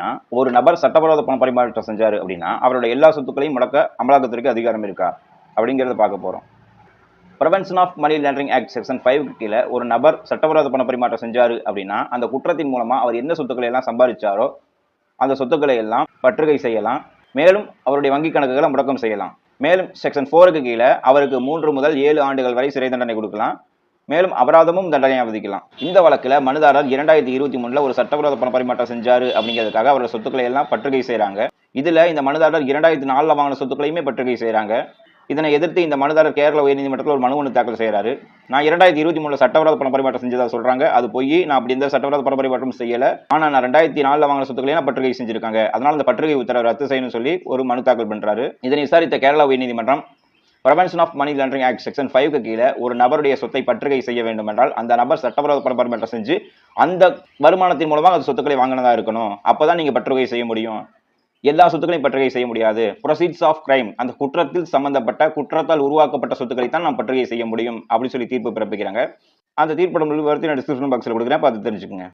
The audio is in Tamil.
அப்படின்னா ஒரு நபர் சட்டவிரோத பண பரிமாற்றம் செஞ்சாரு அப்படின்னா அவருடைய எல்லா சொத்துக்களையும் முடக்க அமலாக்கத்திற்கு அதிகாரம் இருக்கா? அப்படிங்கிறத பார்க்க போறோம். Prevention of money laundering act section five கீழே ஒரு நபர் சட்டவிரோத பண பரிமாற்றம் செஞ்சாரு அப்படின்னா அந்த குற்றத்தின் மூலமா அவர் என்ன சொத்துக்களை எல்லாம் சம்பாதிச்சாரோ அந்த சொத்துக்களை எல்லாம் பற்றுகை செய்யலாம். மேலும் அவருடைய வங்கி கணக்குகளை முடக்கம் செய்யலாம். மேலும் செக்ஷன் ஃபோருக்கு கீழே அவருக்கு மூன்று முதல் ஏழு ஆண்டுகள் வரை சிறை தண்டனை கொடுக்கலாம். மேலும் அபராதமும் தண்டனையாக விதிக்கலாம். இந்த வழக்கில் மனுதாரர் இரண்டாயிரத்தி இருபத்தி மூணுல ஒரு சட்டவிரோத பண பரிமாற்றம் செஞ்சாரு அப்படிங்கிறதுக்காக அவரோட சொத்துக்களை எல்லாம் பற்றுகை செய்கிறாங்க இதில் இந்த மனுதாரர் இரண்டாயிரத்தி நாலில் வாங்கின சொத்துக்களையுமே பற்றுகை செய்கிறாங்க இதனை எதிர்த்து இந்த மனுதாரர் கேரள உயர்நீதிமன்றத்தில் ஒரு மனு ஒன்று தாக்கல் செய்கிறாரு நான் இரண்டாயிரத்தி இருபத்தி மூணுல சட்டவிரோத பண பரிமாற்றம் செஞ்சதாக சொல்றாங்க. அது போய் நான் அப்படி எந்த சட்டவிரோத பண பரிமாற்றம் செய்யல. ஆனால் நான் ரெண்டாயிரத்தி நாலில் வாங்கின சொத்துக்களை நான் பற்றுகை செஞ்சிருக்காங்க. அதனால அந்த பற்றுகை உத்தரவை ரத்து செய்யணும்னு சொல்லி ஒரு மனு தாக்கல் பண்றாரு. இதனை விசாரித்த கேரள உயர்நீதிமன்றம் prevention of money laundering act section ஃபைவ்க்கு கீழே ஒரு நபருடைய சொத்தை பற்றுகை செய்ய வேண்டும் என்றால் அந்த நபர் சட்டவிரோத பண செஞ்சு அந்த வருமானத்தின் மூலமாக அந்த சொத்துக்களை வாங்கினதா இருக்கணும். அப்பதான் நீங்க பற்றுகை செய்ய முடியும். எல்லா சொத்துக்களையும் பற்றுகை செய்ய முடியாது. ப்ரொசீட்ஸ் ஆஃப் கிரைம் அந்த குற்றத்தில் சம்பந்தப்பட்ட குற்றத்தால் உருவாக்கப்பட்ட சொத்துக்களை தான் நாம் பற்றுகை செய்ய முடியும். அப்படின்னு சொல்லி தீர்ப்பு பிறப்பிக்கிறாங்க. அந்த தீர்ப்போட முழுவதும் விவரத்தை நான் டிஸ்கிரிப்ஷன் பாக்ஸில் கொடுக்குறேன். பார்த்து தெரிஞ்சுக்கோங்க.